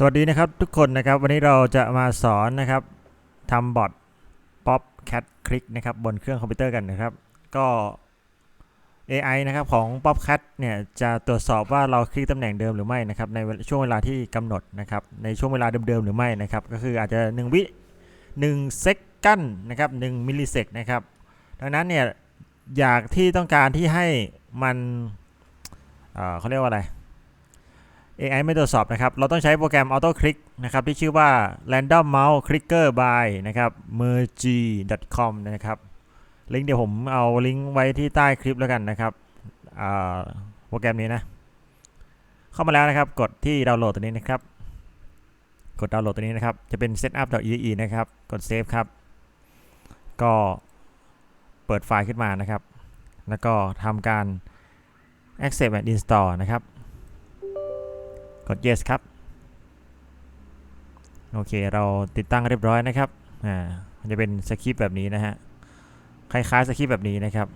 สวัสดีนะครับทุกคนนะครับวันนี้เราจะมาสอนนะครับทำบอท pop cat click นะครับบนเครื่องคอมพิวเตอร์กันนะครับ ก็ AI นะครับของ pop cat เนี่ยจะตรวจสอบว่าเราคลิกตำแหน่งเดิมหรือไม่นะครับในช่วงเวลาที่กำหนดนะครับในช่วงเวลาเดิมๆหรือไม่นะครับก็คืออาจจะ 1 วิ1เซกันนะครับ1มิลลิเซกนะครับดังนั้นเนี่ยอยากที่ต้องการที่ให้มันเเขาเรียกว่าอะไร AI ไม่ตรวจสอบนะครับ เราต้องใช้โปรแกรม Auto Click นะครับ ที่ชื่อว่า Random Mouse Clicker by นะครับ merge.com นะครับ ลิงก์เดี๋ยวผมเอาลิงก์ไว้ที่ใต้คลิปแล้วกันนะครับโปรแกรมนี้นะ เข้ามาแล้วนะครับ กดที่ดาวน์โหลดตัวนี้นะครับ กดดาวน์โหลดตัวนี้นะครับ จะเป็น setup.exe นะครับ กด save ครับ ก็เปิดไฟล์ขึ้นมานะครับ แล้วก็ทำการ accept and install นะครับ กด yes ครับ โอเค เราติดตั้งเรียบร้อยนะครับ อ่า มันจะเป็นสคริปต์แบบนี้นะฮะ คล้ายๆสคริปต์แบบนี้นะครับ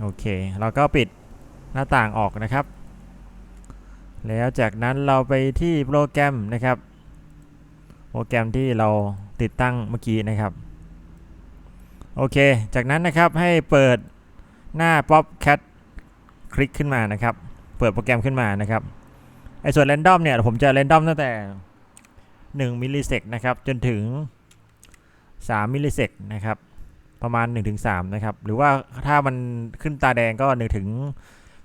โอเค เราก็ปิดหน้าต่างออกนะครับ แล้วจากนั้นเราไปที่โปรแกรมนะครับ โปรแกรมที่เราติดตั้งเมื่อกี้นะครับ โอเค จากนั้นนะครับให้เปิดหน้า PopCat คลิกขึ้นมานะครับ เปิดโปรแกรมขึ้นมานะครับไอ้ส่วน Random เนี่ยผมจะ Random ตั้งแต่ 1 มิลลิเซกนะครับ จนถึง 3 มิลลิเซกนะครับ ประมาณ 1-3 นะครับ หรือว่าถ้ามันขึ้นตาแดงก็ 1 ถึง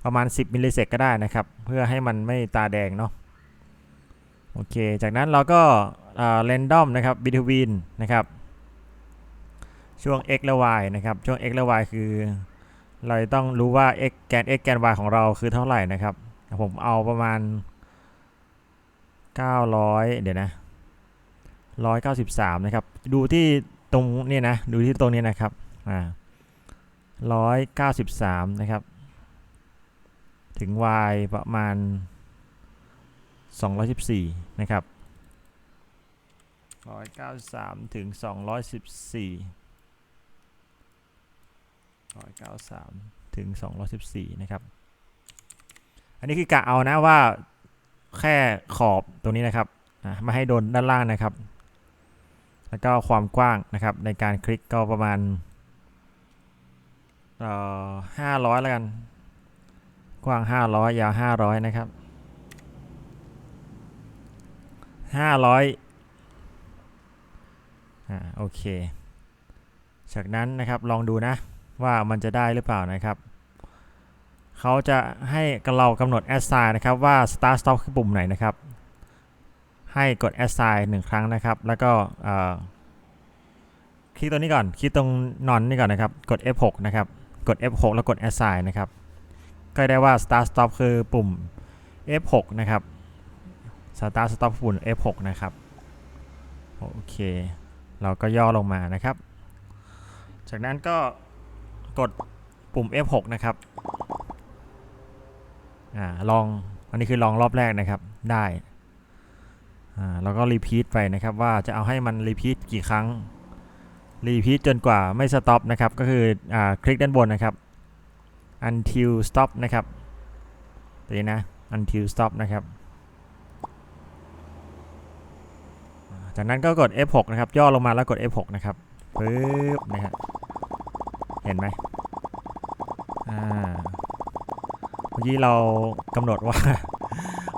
ประมาณ 10 มิลลิเซกก็ได้นะครับ เพื่อให้มันไม่ตาแดงเนาะโอเค จากนั้นเราก็อ่า Random นะครับ between นะครับ ช่วง x และ y นะครับ ช่วง x และ y คือ เราต้องรู้ว่า x แกน x แกน y ของเราคือเท่าไหร่นะครับ ผมเอาประมาณ 900 เดี๋ยวนะ193 นะครับ ดูที่ตรงนี้นะ ดูที่ตรงนี้นะครับ อ่า193 นะครับ ถึง y ประมาณ 214 นะครับ 193 ถึง 214 193 ถึง 214 นะครับ อันนี้คือกะเอานะว่าแค่ขอบตรงนี้นะครับอะไม่ให้โดนด้านล่างนะครับ แล้วก็ความกว้างนะครับในการคลิกก็ประมาณเอ่อห้าร้อยแล้วกัน กว้าง500ยาว500นะครับ500อ่าโอเค จากนั้นนะครับลองดูนะ ว่ามันจะได้หรือเปล่านะครับ เขาจะให้เรากำหนด assign นะครับว่า start stop คือปุ่มไหนนะครับ ให้กด assign หนึ่งครั้งนะครับ แล้วก็คลิกตัวนี้ก่อน คลิกตรง non นี่ก่อนนะครับ กด F6 นะครับ กด F6 แล้วกด assign นะครับ ก็ได้ว่า start stop คือปุ่ม F6 นะครับ start stop ปุ่ม F6 นะครับ โอเค เราก็ย่อลงมานะครับ จากนั้นก็ กดปุ่ม F6 นะครับอ่าลองอันนี้คือลองรอบแรกนะครับได้อ่าแล้วก็รีพีทไปนะครับว่าจะเอาให้มันรีพีทกี่ครั้งรีพีทจนกว่าไม่สต็อปนะครับก็คืออ่าคลิกด้านบนนะครับ until stop นะครับตัวนี้นะ until stop นะครับ จากนั้นก็กด F6 นะครับ ย่อลงมาแล้วกด F6 นะครับปึ๊บนะครับเห็นไหม อ่าเมื่อกี้เรากำหนดว่า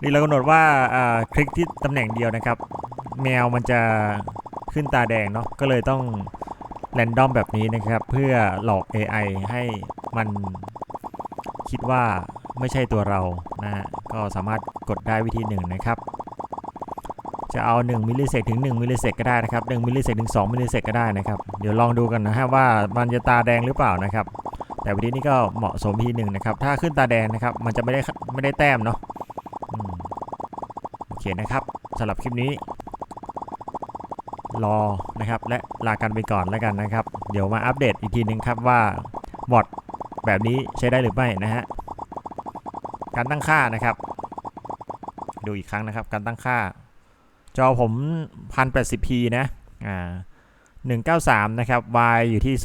นี่เรากำหนดว่าอ่าคลิกที่ตำแหน่งเดียวนะครับ แมวมันจะขึ้นตาแดงเนาะก็เลยต้องแรนดอมแบบนี้นะครับ เพื่อหลอก AI ให้มันคิดว่าไม่ใช่ตัวเรานะฮะก็สามารถกดได้วิธีหนึ่งนะครับ จะเอา 1 มิลลิเซกถึง 1 มิลลิเซกก็ได้นะครับ 1 มิลลิเซกถึง 2 มิลลิเซกก็ได้นะครับ เดี๋ยวลองดูกันนะฮะว่ามันจะตาแดงหรือเปล่านะครับ แต่วิธีนี้ก็เหมาะสมทีหนึ่งนะครับ ถ้าขึ้นตาแดงนะครับ มันจะไม่ได้ไม่ได้แต้มเนาะโอเคนะครับสำหรับคลิปนี้ รอนะครับ และลากันไปก่อนแล้วกันนะครับ เดี๋ยวมาอัปเดตอีกทีหนึงครับว่าบอทแบบนี้ใช้ได้หรือไม่นะฮะการตั้งค่านะครับ ดูอีกครั้งนะครับ การตั้งค่า จอผม 1080p นะอ่า193 นะครับ y อยู่ที่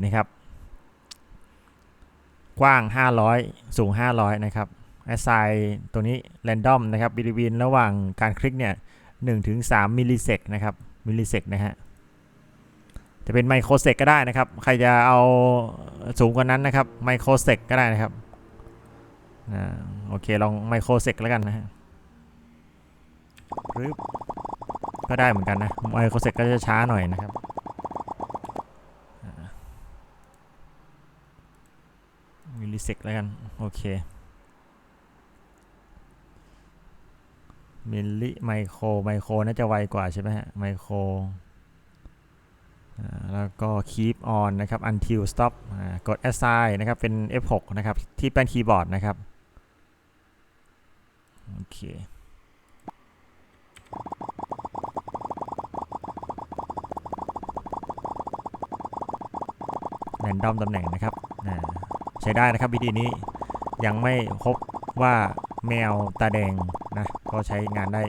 214 นะครับ กว้าง 500 สูง 500 นะครับ assign ตัวนี้ random นะครับบริเวณระหว่างการคลิกเนี่ย1ถึง3มิลลิเซกนะครับ มิลลิเซกนะฮะ จะเป็นไมโครเซกก็ได้นะครับ ใครจะเอาสูงกว่านั้นนะครับ ไมโครเซกก็ได้นะครับอ่าโอเค ลองไมโครเซกแล้วกันนะฮะปึ๊บก็ได้เหมือนกันนะไมโครเซกก็จะช้าหน่อยนะครับ มิลลิ เซกแล้วกัน โอเคมิลลิไมโครไมโครน่าจะไวกว่าใช่ไหมฮะไมโครแล้วก็ keep on นะครับ until stop อ่ากด assign นะครับ เป็น F6 นะครับ ที่แป้นคีย์บอร์ดนะครับ โอเคแรนดอมตำแหน่งนะครับอ่า ใช้ได้นะครับวิธีนี้ยังไม่พบว่าแมวตาแดงนะก็ใช้งานได้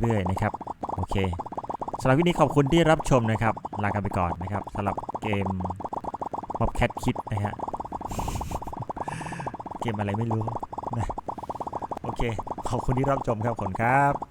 เรื่อยๆนะครับโอเคสำหรับวิดีนี้ขอบคุณที่รับชมนะครับลากันไปก่อนนะครับสำหรับเกม Mob Cat Kid นะฮะเกมอะไรไม่รู้นะโอเคขอบคุณที่รับชมครับขอบคุณครับ